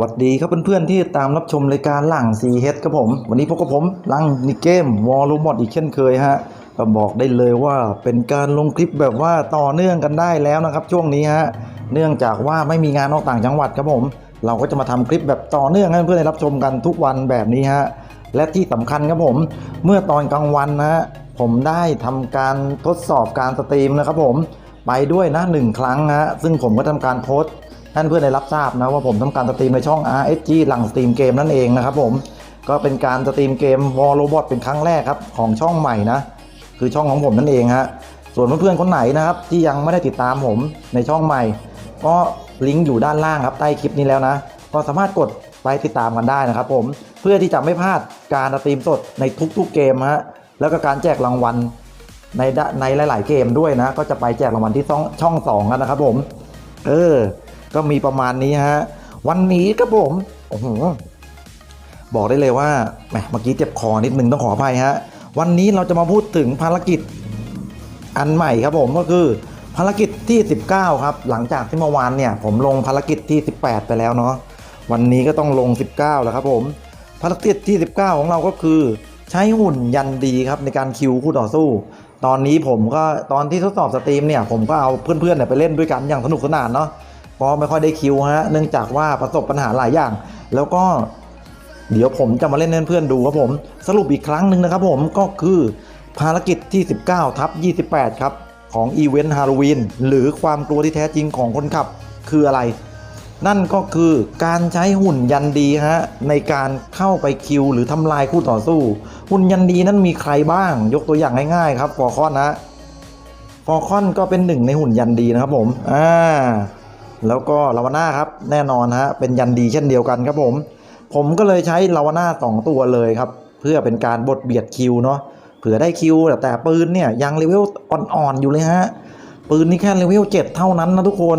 สวัสดีครับเพื่อนๆที่ตามรับชมรายการหลังซีเฮดครับผม วันนี้พบกับผมลังนิเกมวอลลุ่มอดอีกเช่นเคยฮะก็บอกได้เลยว่าเป็นการลงคลิปแบบว่าต่อเนื่องกันได้แล้วนะครับ ช่วงนี้ฮะเนื่องจากว่าไม่มีงานออกต่างจังหวัดครับผม เราก็จะมาทำคลิปแบบต่อเนื่องให้เพื่อนๆได้รับชมกันทุกวันแบบนี้ฮะและที่สำคัญครับผม เมื่อตอนกลางวันนะฮะผมได้ทำการทดสอบการสตรีมนะครับผมไปด้วยนะหนึ่งครั้งฮะซึ่งผมก็ทำการโพสต์ ให้เพื่อนได้รับทราบนะว่าผมทำการสตรีมในช่อง RSG หลังสตรีมเกมนั่นเองนะครับผมก็เป็นการสตรีมเกม War Robot เป็นครั้งแรกครับของช่องใหม่นะคือช่องของผมนั่นเองฮะส่วนเพื่อนๆคนไหนนะครับที่ยังไม่ได้ติดตามผมในช่องใหม่ ก็ลิงก์อยู่ด้านล่างครับใต้คลิปนี้แล้วนะ ก็สามารถกดไปติดตามกันได้นะครับผมเพื่อที่จะไม่พลาดการสตรีมสดในทุกๆเกมฮะแล้วก็การแจกรางวัลในในหลาย ๆ เกมด้วยนะ ก็จะไปแจกรางวัลที่ช่องช่องสองกันนะครับผม เออ ก็มีประมาณนี้ฮะ วันนี้ครับผมโอ้โหบอกได้เลยว่าแหมเมื่อกี้เจ็บคอนิดนึงต้องขออภัยฮะ วันนี้เราจะมาพูดถึงภารกิจอันใหม่ครับผมก็คือภารกิจที่ 19 ครับ หลังจากที่เมื่อวานเนี่ย ผมลงภารกิจที่ 18 ไปแล้วเนาะวันนี้ก็ต้องลง 19 แล้วครับผม ภารกิจที่ 19 ของเราก็คือ ใช้หุ่นยันดีครับในการคิวคู่ต่อสู้ ตอนนี้ผมก็ตอนที่ทดสอบสตรีมเนี่ย ผมก็เอาเพื่อนๆเนี่ยไปเล่นด้วยกันอย่างสนุกสนานเนาะ เพราะไม่ค่อยได้คิวฮะเนื่องจากว่าประสบปัญหาหลายอย่าง แล้วก็เดี๋ยวผมจะมาเล่นเพื่อนๆดูครับผม สรุปอีกครั้งหนึ่งนะครับผมก็คือภารกิจที่ 19ทับ28 ครับ ของอีเวนต์ฮาโลวีนหรือความกลัวที่แท้จริงของคนขับคืออะไร นั่นก็คือการใช้หุ่นยันดีฮะ ในการเข้าไปคิว หรือทำลายคู่ต่อสู้ หุ่นยันดีนั้นมีใครบ้าง ยกตัวอย่างง่ายๆครับฟอร์คอนนะฟอร์คอนก็เป็นหนึ่งในหุ่นยันดีนะครับผมอ่า แล้วก็ลาวาน่าครับแน่นอนฮะเป็นยันดีเช่นเดียวกันครับผม ผมก็เลยใช้ลาวาน่าสองตัวเลยครับ เพื่อเป็นการบดเบียดคิวเนาะเผื่อได้คิวแต่แต่ปืนเนี่ยยังเลเวลอ่อนๆอยู่เลยฮะปืนนี่แค่เลเวล7เท่านั้นนะทุกคน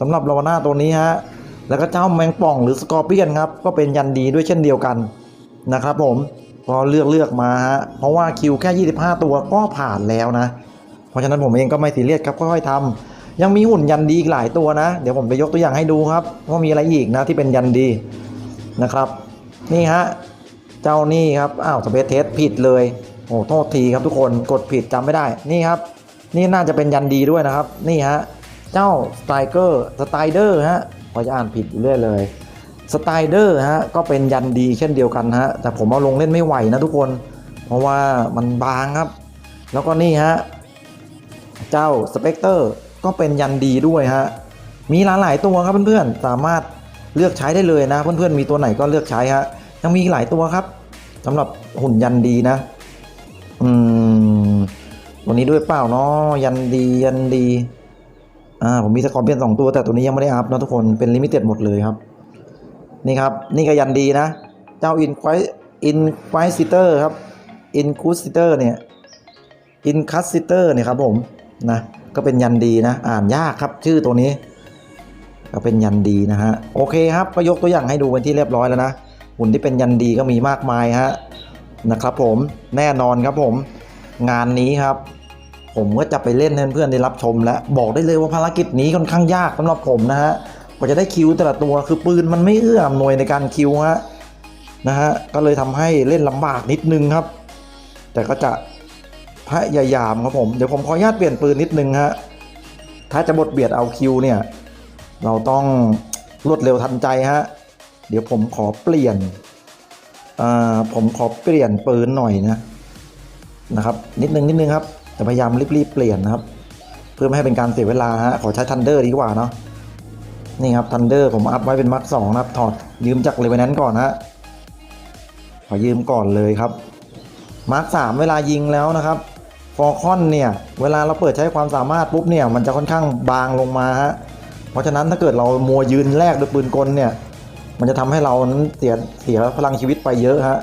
สำหรับลาวาน่าตัวนี้ฮะแล้วก็เจ้าแมงป่องหรือสกอร์เปียนครับก็เป็นยันดีด้วยเช่นเดียวกันนะครับผมก็เลือกเลือกมาฮะเพราะว่าคิวแค่ 25 ตัวก็ผ่านแล้วนะ เพราะฉะนั้นผมเองก็ไม่ซีเรียสครับค่อยๆทำ ยังมีหุ่นยันดีอีกหลายตัวนะ เดี๋ยวผมจะยกตัวอย่างให้ดูครับว่ามีอะไรอีกนะที่เป็นยันดีนะครับ นี่ฮะเจ้านี่ครับอ้าวสเปซเทสผิดเลยโอ้โทษทีครับทุกคนกดผิดจำไม่ได้นี่ครับ นี่น่าจะเป็นยันดีด้วยนะครับ นี่ฮะเจ้าสไตรเกอร์สไตเดอร์ฮะพอจะอ่านผิดเรื่อยเลยสไตเดอร์ฮะก็เป็นยันดีเช่นเดียวกันฮะแต่ผมเอาลงเล่นไม่ไหวนะทุกคน เพราะว่ามันบางครับ แล้วก็นี่ฮะเจ้าสเปกเตอร์ ก็เป็นยันดีด้วยฮะมีหลายหลายตัวครับเพื่อนๆสามารถเลือกใช้ได้เลยนะ เพื่อนๆมีตัวไหนก็เลือกใช้ฮะยังมีหลายตัวครับสำหรับหุ่นยันดีนะอืมตัวนี้ด้วยเปล่าเนาะยันดียันดีอ่าผมมีสกอร์เปียนสองตัว แต่ตัวนี้ยังไม่ได้อัพนะทุกคนเป็นลิมิเต็ดหมดเลยครับ นี่ครับ นี่ก็ยันดีนะ เจ้าอินควายอินควายซิเตอร์ครับอินคูซิเตอร์เนี่ยอินคัสซิเตอร์เนี่ยครับผมนะ ก็เป็นยันดีนะ อ่านยากครับชื่อตัวนี้ ก็เป็นยันดีนะฮะโอเคครับก็ยกตัวอย่างให้ดูเป็นที่เรียบร้อยแล้วนะหุ่นที่เป็นยันดีก็มีมากมายฮะนะครับผมแน่นอนครับผม งานนี้ครับ ผมก็จะไปเล่นให้เพื่อนๆได้รับชม แล้วบอกได้เลยว่าภารกิจนี้ค่อนข้างยากสำหรับผมนะฮะกว่าจะได้คิวแต่ละตัวคือปืนมันไม่เอื้ออำนวยในการคิวฮะนะฮะก็เลยทำให้เล่นลำบากนิดนึงครับ แต่ก็จะ พยายามครับผมเดี๋ยวผมขออนุญาตเปลี่ยนปืนนิดนึงฮะถ้าจะบดเบียดเอาคิวเนี่ย เราต้องรวดเร็วทันใจฮะเดี๋ยวผมขอเปลี่ยนอ่าผมขอเปลี่ยนปืนหน่อยนะนะครับนิดนึงนิดนึงครับแต่พยายามรีบๆเปลี่ยนนะครับ เพื่อไม่ให้เป็นการเสียเวลาฮะขอใช้ทันเดอร์ดีกว่าเนาะนี่ครับทันเดอร์ผมอัพไว้เป็นมาร์คสองนะครับถอดยืมจากเลเวนแนนก่อนฮะขอยืมก่อนเลยครับมาร์คสามเวลายิงแล้วนะครับ ฟอร์คอนเนี่ยเวลาเราเปิดใช้ความสามารถปุ๊บเนี่ยมันจะค่อนข้างบางลงมาฮะเพราะฉะนั้นถ้าเกิดเรามัวยืนแลกด้วยปืนกลเนี่ยมันจะทำให้เรานั้นเสียเสียพลังชีวิตไปเยอะฮะ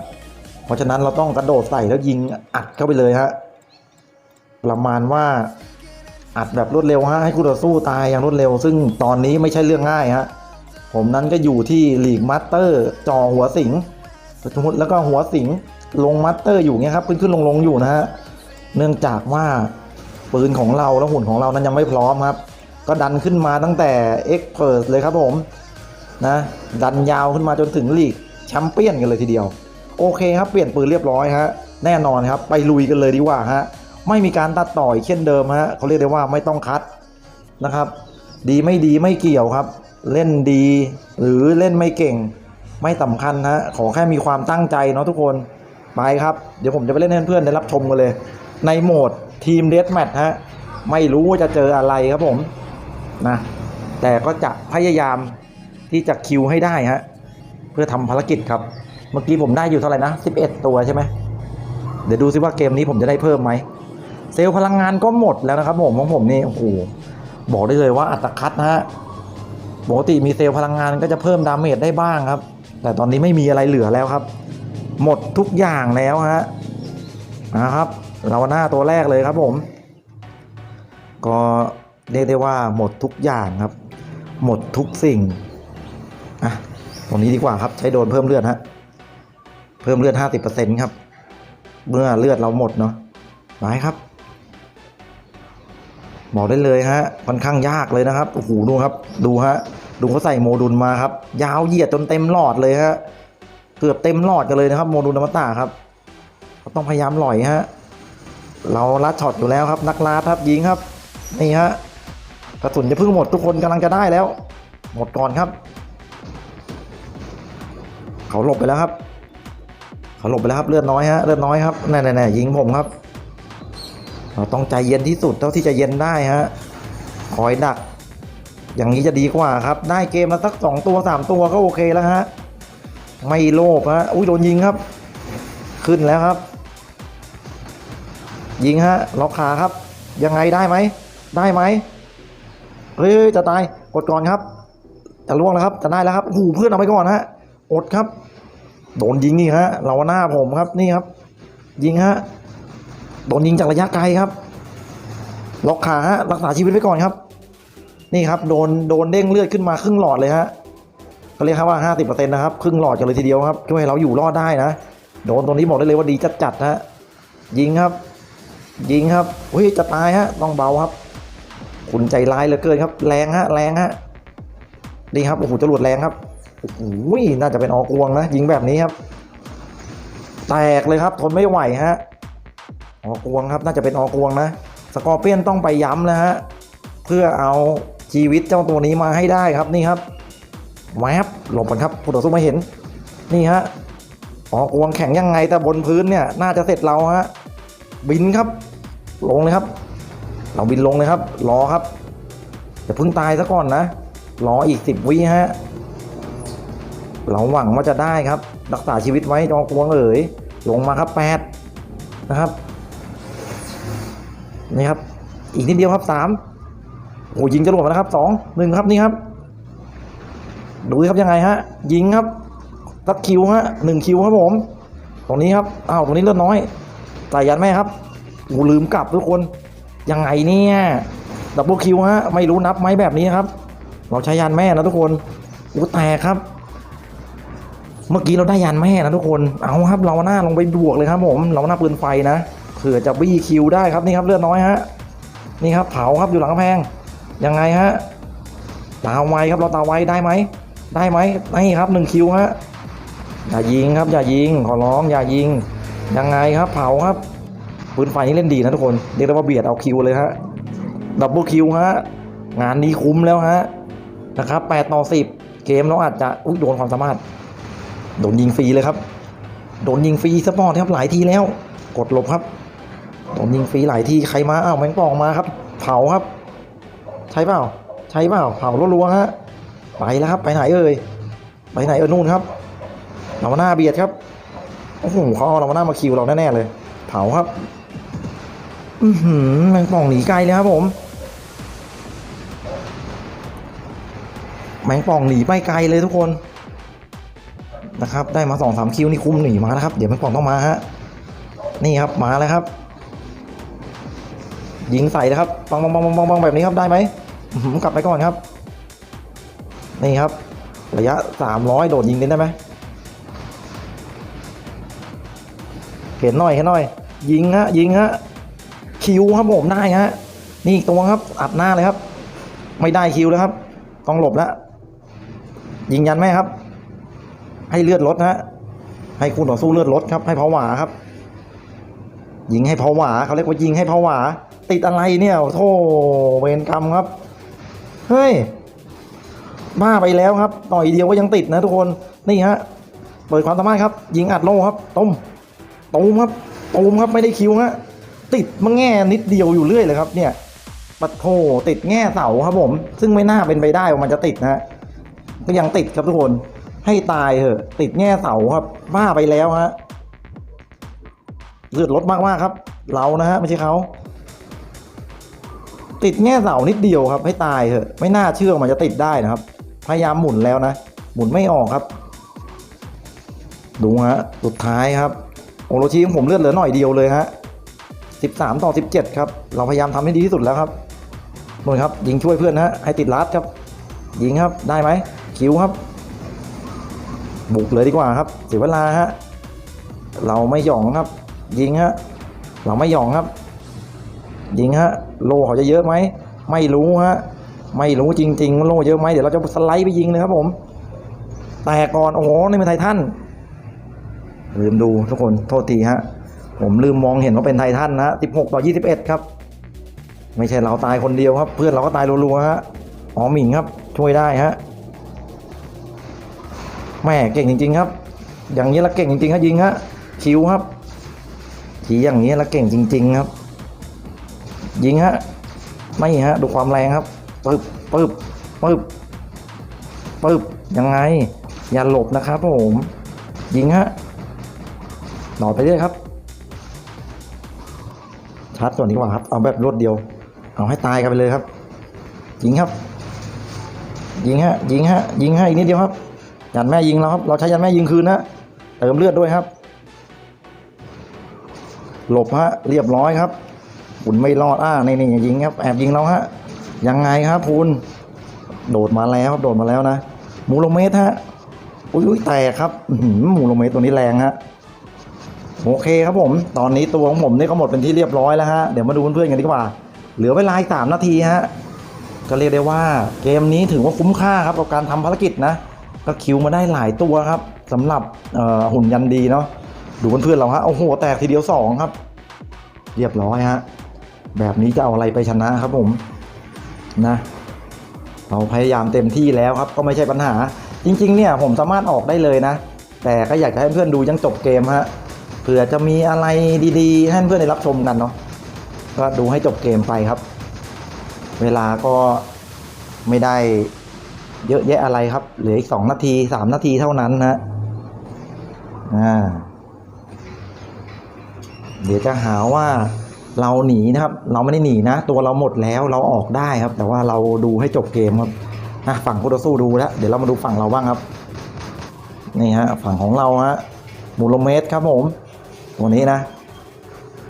เพราะฉะนั้นเราต้องกระโดดใส่แล้วยิงอัดเข้าไปเลยฮะประมาณว่าอัดแบบรวดเร็วฮะให้คู่ต่อสู้ตายอย่างรวดเร็ว ซึ่งตอนนี้ไม่ใช่เรื่องง่ายฮะผมนั้นก็อยู่ที่ลีกมาสเตอร์จอหัวสิงสมมติแล้วก็หัวสิงลงมาสเตอร์อยู่เงี้ยครับขึ้นขึ้นลงลงอยู่นะฮะ เนื่องจากว่าปืนของเราและหุ่นของเรานั้นยังไม่พร้อมครับ ก็ดันขึ้นมาตั้งแต่เอ็กเพิร์เลยครับผมนะดันยาวขึ้นมาจนถึงลีกแชมเปี้ยนกันเลยทีเดียว โอเคครับเปลี่ยนปืนเรียบร้อยฮะแน่นอนครับไปลุยกันเลยดีกว่าฮะไม่มีการตัดต่อยเช่นเดิมฮะเขาเรียกได้ว่าไม่ต้องคัดนะครับ ดีไม่ดีไม่เกี่ยวครับ เล่นดีหรือเล่นไม่เก่ง ไม่สำคัญฮะขอแค่มีความตั้งใจเนาะทุกคนไปครับ เดี๋ยวผมจะไปเล่นให้เพื่อนได้รับชมกันเลย ในโหมดทีมเดสแมทฮะไม่รู้ว่าจะเจออะไรครับผมนะแต่ก็จะพยายามที่จะคิวให้ได้ฮะเพื่อทำภารกิจครับ เมื่อกี้ผมได้อยู่เท่าไหร่นะ 11 ตัวใช่ไหมเดี๋ยวดูซิว่าเกมนี้ผมจะได้เพิ่มไหมเซลล์พลังงานก็หมดแล้วนะครับผมของผมนี่โอ้โหบอกได้เลยว่าอัตคัดนะฮะปกติมีเซลล์พลังงานก็จะเพิ่มดาเมจได้บ้างครับ แต่ตอนนี้ไม่มีอะไรเหลือแล้วครับ หมดทุกอย่างแล้วฮะนะครับ เราหน้าตัวแรกเลยครับผม ก็เรียกได้ว่าหมดทุกอย่างครับ หมดทุกสิ่งอะตรงนี้ดีกว่าครับใช้โดนเพิ่มเลือดฮะเพิ่มเลือด 50%ครับ เมื่อเลือดเราหมดเนาะไปครับบอกได้เลยฮะค่อนข้างยากเลยนะครับโอ้โหดูครับ ดูฮะดูเขาใส่โมดูลมาครับ ยาวเหยียดจนเต็มหลอดเลยฮะเกือบเต็มหลอดกันเลยนะครับ โมดูลอมตะครับก็ต้องพยายามหล่อยฮะ เราลัดช็อตอยู่แล้วครับ นักลาดครับยิงครับ นี่ฮะกระสุนจะเพิ่งหมดทุกคนกำลังจะได้แล้ว หมดก่อนครับ เขาหลบไปแล้วครับ เขาหลบไปแล้วครับเลือดน้อยฮะเลือดน้อยครับแน่ๆๆยิงผมครับ เราต้องใจเย็นที่สุดเท่าที่จะเย็นได้ฮะคอยดัก อย่างนี้จะดีกว่าครับ ได้เกมละสักสองตัวสามตัวก็โอเคแล้วฮะไม่โลภฮะอุ้ยโดนยิงครับ ขึ้นแล้วครับ ยิงฮะล็อกขาครับ ยังไงได้ไหมได้ไหมเฮ้ยจะตายกดก่อนครับ จะล่วงแล้วครับ จะได้แล้วครับโอ้โหเพื่อนเอาไปก่อนฮะอดครับ โดนยิงนี่ฮะเราหน้าผมครับนี่ครับ ยิงฮะโดนยิงจากระยะไกลครับ ล็อกขาฮะรักษาชีวิตไว้ก่อนครับ นี่ครับโดนโดนเด้งเลือดขึ้นมาครึ่งหลอดเลยฮะก็เรียกครับว่า 50%นะครับครึ่งหลอดกันเลยทีเดียวครับช่วยเราอยู่รอดได้นะโดนตรงนี้บอกได้เลยว่าดีจัดจัดฮะยิงครับ ยิงครับเฮ้ยจะตายฮะต้องเบาครับ คุณใจร้ายเหลือเกินครับ แรงฮะแรงฮะนี่ครับโอ้โหจรวดแรงครับโอ้โหน่าจะเป็นออกวงนะยิงแบบนี้ครับ แตกเลยครับทนไม่ไหวฮะออกวงครับ น่าจะเป็นออกวงนะ สกอร์เปียนต้องไปย้ำนะฮะเพื่อเอาชีวิตเจ้าตัวนี้มาให้ได้ครับนี่ครับแวบหลบกันครับผู้ต่อสู้ไม่เห็น นี่ฮะออกวงแข็งยังไงแต่บนพื้นเนี่ย น่าจะเสร็จเราฮะบินครับ ลงเลยครับเราบินลงเลยครับ รอครับอย่าเพิ่งตายซะก่อนนะ รออีกสิบวิฮะ เราหวังว่าจะได้ครับ รักษาชีวิตไว้จองกวงเอ๋ย ลงมาครับแปดนะครับ นี่ครับ อีกนิดเดียวครับสามโอ้ยิงจรวดมาแล้วครับสองหนึ่งครับนี่ครับ ดูครับยังไงฮะ ยิงครับตัดคิวฮะหนึ่งคิวครับผม ตรงนี้ครับอ้าวตรงนี้เลือดน้อยใส่ยันแม่ครับ โอ้ลืมกลับทุกคนยังไงเนี่ยดับเบิลคิวฮะไม่รู้นับไหมแบบนี้ครับ เราใช้ยันแม่นะทุกคนอู้แตกครับ เมื่อกี้เราได้ยันแม่นะทุกคนเอาครับ เราหน้าลงไปบวกเลยครับผม เราหน้าปืนไฟนะเผื่อจะบี้คิวได้ครับนี่ครับเลือดน้อยฮะนี่ครับเผาครับอยู่หลังกำแพงยังไงฮะตาไวครับเราตาไวได้ไหมได้ไหมนี่ครับหนึ่งคิวฮะอย่ายิงครับอย่ายิงขอร้องอย่ายิงยังไงครับเผาครับ ปืนไฟนี่เล่นดีนะทุกคนเรียกได้ว่าเบียดเอาคิวเลยฮะดับเบิลคิวฮะงานนี้คุ้มแล้วฮะนะครับ8ต่อ10เกมเราอาจจะอุ้ยโดนความสามารถ โดนยิงฟรีเลยครับ โดนยิงฟรีสปอร์ตครับหลายทีแล้ว กดหลบครับโดนยิงฟรีหลายทีใครมาอ้าวแมงป่องมาครับ เผาครับ ใช่เปล่าใช่เปล่าเผารัวๆฮะไปแล้วครับ ไปไหนเอ่ยไปไหนเออนู่นครับเราหน้าเบียดครับโอ้โหเขาเอาเราหน้ามาคิวเราแน่ๆเลย เผาครับ อือหือแมงป่องหนีไกลเลยครับผม แมงป่องหนีไปไกลเลยทุกคนนะครับ ได้มาสองสามคิวนี่คุ้มหนีมาแล้วครับ เดี๋ยวแมงป่องต้องมาฮะนี่ครับมาแล้วครับ ยิงใส่นะครับปังปังปังปังปังแบบนี้ครับได้ไหมกลับไปก่อนครับ นี่ครับ ระยะสามร้อยโดดยิงได้ไหมเห็นหน่อยเห็นหน่อย ยิงฮะยิงฮะ คิวครับผมได้ฮะนี่ตัวครับอัดหน้าเลยครับ ไม่ได้คิวแล้วครับ ต้องหลบแล้วยิงยันแม่ครับ ให้เลือดลดนะฮะให้คู่ต่อสู้เลือดลดครับ ให้ผวาครับ ยิงให้ผวาเขาเรียกว่ายิงให้ผวา ติดอะไรเนี่ยโธ่เวรกรรมครับ เฮ้ยบ้าไปแล้วครับต่อยเดียวก็ยังติดนะทุกคนนี่ฮะเปิดความสามารถครับ ยิงอัดโลครับต้มตูมครับตูมครับไม่ได้คิวฮะ ติดมาแง่นิดเดียวอยู่เรื่อยเลยครับ เนี่ยปัดโถติดแง่เสาครับผม ซึ่งไม่น่าเป็นไปได้ว่ามันจะติดนะก็ยังติดครับทุกคน ให้ตายเถอะ ติดแง่เสาครับบ้าไปแล้วฮะเลือดลดมากๆครับ เรานะฮะไม่ใช่เขาติดแง่เสานิดเดียวครับ ให้ตายเถอะ ไม่น่าเชื่อว่ามันจะติดได้นะครับ พยายามหมุนแล้วนะ หมุนไม่ออกครับ ดูฮะสุดท้ายครับโอโรชิของผมเลือดเหลือหน่อยเดียวเลยฮะ 13 ต่อ 17 ครับ เราพยายามทำให้ดีที่สุดแล้วครับนู่นครับยิงช่วยเพื่อนนะฮะให้ติดลัดครับ ยิงครับได้ไหมคิวครับ บุกเลยดีกว่าครับเสียเวลาฮะเราไม่หย่องครับ ยิงฮะเราไม่หย่องครับ ยิงฮะโลเขาจะเยอะไหมไม่รู้ฮะไม่รู้จริงๆว่าโลเยอะไหมเดี๋ยวเราจะสไลด์ไปยิงเลยครับผมแต่ก่อนโอ้โหนี่เป็นไททันลืมดูทุกคนโทษทีฮะ ผมลืมมองเห็นว่าเป็นไททันนะ16 ต่อ 21 ครับ ไม่ใช่เราตายคนเดียวครับ เพื่อนเราก็ตายรัวๆฮะอ๋อหมิงครับ ช่วยได้ฮะแม่เก่งจริง ๆ ครับ อย่างนี้ละเก่งจริงๆครับยิงฮะคิวครับทีอย่างนี้ละเก่งจริง ๆ ครับ ยิงฮะไม่ฮะดูความแรงครับปึ๊บปึ๊บปึ๊บปึ๊บยังไง อย่าหลบนะครับผมยิงฮะหนอดไปเรื่อยครับ ชาร์จก่อนดีกว่าครับ เอาแบบรวดเดียว เอาให้ตายกันไปเลยครับ ยิงครับ ยิงฮะ ยิงฮะ ยิงฮะอีกนิดเดียวครับ ยันแม่ยิงเราครับ เราใช้ยันแม่ยิงคืนนะเติมเลือดด้วยครับ หลบฮะ เรียบร้อยครับคุณไม่รอดอ่านี่นี่ยิงครับ แอบยิงเราฮะ ยังไงครับคุณ โดดมาแล้วโดดมาแล้วนะ มูโรเมตรฮะ อุ้ยแตกครับหือมูโรเมตรตัวนี้แรงฮะ โอเคครับผม ตอนนี้ตัวของผมนี่ก็หมดเป็นที่เรียบร้อยแล้วฮะ เดี๋ยวมาดูเพื่อนๆกันดีกว่า เหลือเวลาอีกสามนาทีฮะ ก็เรียกได้ว่าเกมนี้ถือว่าคุ้มค่าครับกับการทำภารกิจนะ ก็คิวมาได้หลายตัวครับสำหรับหุ่นยันดีเนาะ ดูเพื่อนๆเราฮะ โอ้โห แตกทีเดียวสองครับ เรียบร้อยฮะ แบบนี้จะเอาอะไรไปชนะครับผมนะ เราพยายามเต็มที่แล้วครับ ก็ไม่ใช่ปัญหา จริง ๆ เนี่ยผมสามารถออกได้เลยนะ แต่ก็อยากจะให้เพื่อนดูยังจบเกมฮะ เผื่อจะมีอะไรดีๆให้เพื่อนได้รับชมกันเนาะก็ดูให้จบเกมไปครับ เวลาก็ไม่ได้เยอะแยะอะไรครับ เหลืออีกสองนาทีสามนาทีเท่านั้นนะอ่าเดี๋ยวจะหาว่าเราหนีนะครับ เราไม่ได้หนีนะ ตัวเราหมดแล้วเราออกได้ครับ แต่ว่าเราดูให้จบเกมครับอะฝั่งคู่ต่อสู้ดูแล้ว เดี๋ยวเรามาดูฝั่งเราบ้างครับ นี่ฮะ ฝั่งของเราฮะมูโรเมตรครับผม ตัวนี้นะ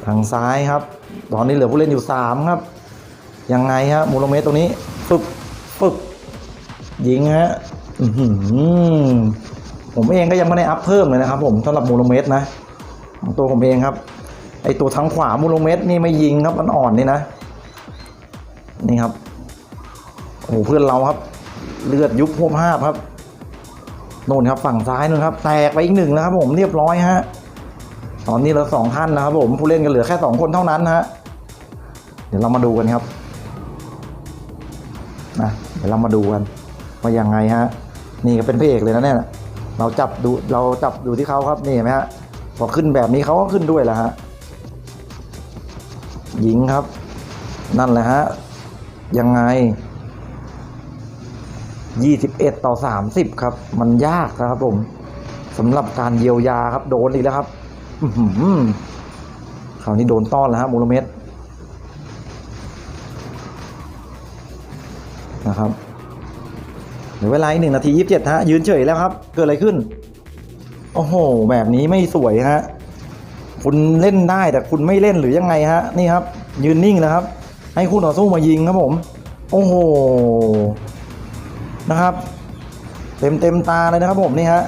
ทางซ้ายครับ ตอนนี้เหลือผู้เล่นอยู่สามครับ ยังไงฮะมูโรเมตรตัวนี้ปึ๊บปึ๊บยิงฮะอื้อหือผมเองก็ยังไม่ได้อัพเพิ่มเลยนะครับ ผมสำหรับมูโรเมตรนะของตัวผมเองครับ ไอตัวทางขวามูโรเมตรนี่ไม่ยิงครับมันอ่อนนี่นะ นี่ครับโอ้เพื่อนเราครับ เลือดยุบพวบห้าบครับโน่นครับฝั่งซ้ายนู่นครับ แตกไปอีกหนึ่งนะครับ ผมเรียบร้อยฮะ ตอนนี้เราสองท่านนะครับผมผู้เล่นกันเหลือแค่สองคนเท่านั้นฮะเดี๋ยวเรามาดูกันครับนะเดี๋ยวเรามาดูกันว่ายังไงฮะนี่ก็เป็นพระเอกเลยนะเนี่ยเราจับดูเราจับดูที่เขาครับนี่เห็นไหมฮะพอขึ้นแบบนี้เขาก็ขึ้นด้วยแหละฮะยิงครับ นั่นแหละฮะยังไง21ต่อ30ครับ มันยากนะครับผมสำหรับการเยียวยาครับโดนอีกแล้วครับ คราวนี้โดนต้อนแล้วฮะมูลเม็ดนะครับเหลือเวลาอีกหนึ่งนาทียี่สิบเจ็ดฮะ ยืนเฉยแล้วครับ เกิดอะไรขึ้น โอ้โห แบบนี้ไม่สวยฮะ คุณเล่นได้แต่คุณไม่เล่นหรือยังไงฮะ นี่ครับ ยืนนิ่งนะครับ ให้คู่ต่อสู้มายิงครับผม โอ้โห นะครับ เต็มเต็มตาเลยนะครับผมนี่ฮะ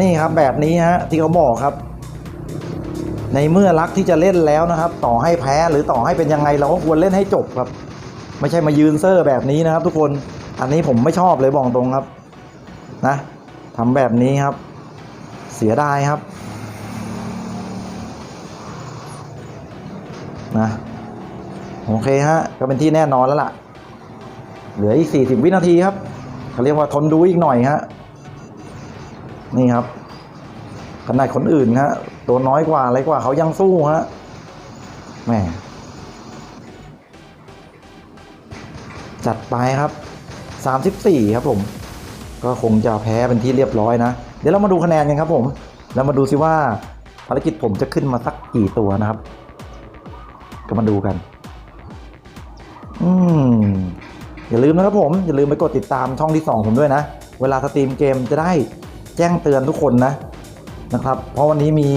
นี่ครับแบบนี้ฮะ ที่เขาบอกครับ ในเมื่อรักที่จะเล่นแล้วนะครับ ต่อให้แพ้หรือต่อให้เป็นยังไงเราก็ควรเล่นให้จบครับ ไม่ใช่มายืนเซอร์แบบนี้นะครับ ทุกคนอันนี้ผมไม่ชอบเลยบอกตรงครับ นะทำแบบนี้ครับ เสียดายครับนะโอเคฮะก็เป็นที่แน่นอนแล้วล่ะ เหลืออีก 40 วินาทีครับเขาเรียกว่าทนดูอีกหน่อยฮะนี่ครับ ขนาดคนอื่นฮะตัวน้อยกว่าอะไรกว่าเขายังสู้ฮะแหมจัดไปครับ 34 ครับผม ก็คงจะแพ้เป็นที่เรียบร้อยนะ เดี๋ยวเรามาดูคะแนนกันครับผม แล้วมาดูสิว่าภารกิจผมจะขึ้นมาสักกี่ตัวนะครับ ก็มาดูกัน อืม อย่าลืมนะครับผม อย่าลืมไปกดติดตามช่องที่ 2 ผมด้วยนะ เวลาสตรีมเกมจะได้แจ้งเตือนทุกคนนะ นะครับ เพราะวันนี้มี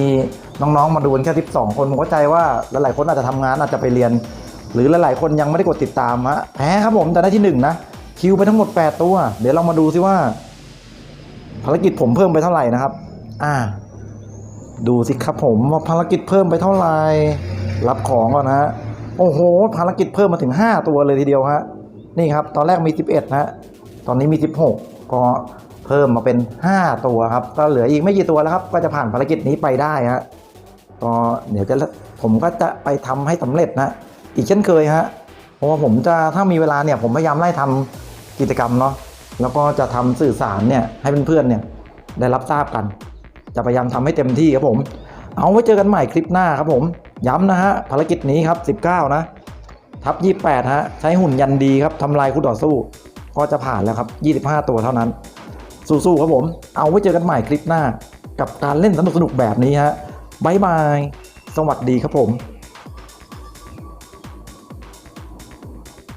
น้องๆมาดูกันแค่12 คนผมเข้าใจว่าหลายๆคนอาจจะทำงานอาจจะไปเรียน หรือหลายๆคนยังไม่ได้กดติดตามฮะแพ้ครับผมแต่ได้ที่หนึ่งนะคิวไปทั้งหมด 8 ตัว เดี๋ยวเรามาดูซิว่า ภารกิจผมเพิ่มไปเท่าไหร่นะครับ อ่า ดูสิครับผมว่าภารกิจเพิ่มไปเท่าไหร่รับของก่อนนะฮะโอ้โห ภารกิจเพิ่มมาถึง 5 ตัวเลยทีเดียวฮะนี่ครับ ตอนแรกมี 11นะฮะตอนนี้มี 16 ก็ เพิ่มมาเป็น 5 ตัวครับ ก็เหลืออีกไม่กี่ตัวแล้วครับ ก็จะผ่านภารกิจนี้ไปได้ฮะก็เดี๋ยวจะผมก็จะไปทำให้สำเร็จนะ อีกเช่นเคยฮะเพราะว่าผมจะถ้ามีเวลาเนี่ยผมพยายามไล่ทำกิจกรรมเนาะแล้วก็จะทำสื่อสารเนี่ยให้เพื่อนๆเนี่ยได้รับทราบกัน จะพยายามทำให้เต็มที่ครับผม เอาไว้เจอกันใหม่คลิปหน้าครับผม ย้ำนะฮะภารกิจนี้ครับ 19 นะ ทับ 28 ฮะ ใช้หุ่นยันดีครับทำลายคู่ต่อสู้ ก็จะผ่านแล้วครับ 25 ตัวเท่านั้น สู้ๆครับผม เอาไว้เจอกันใหม่คลิปหน้า กับการเล่นสนุกๆแบบนี้ฮะบายบาย สวัสดีครับผม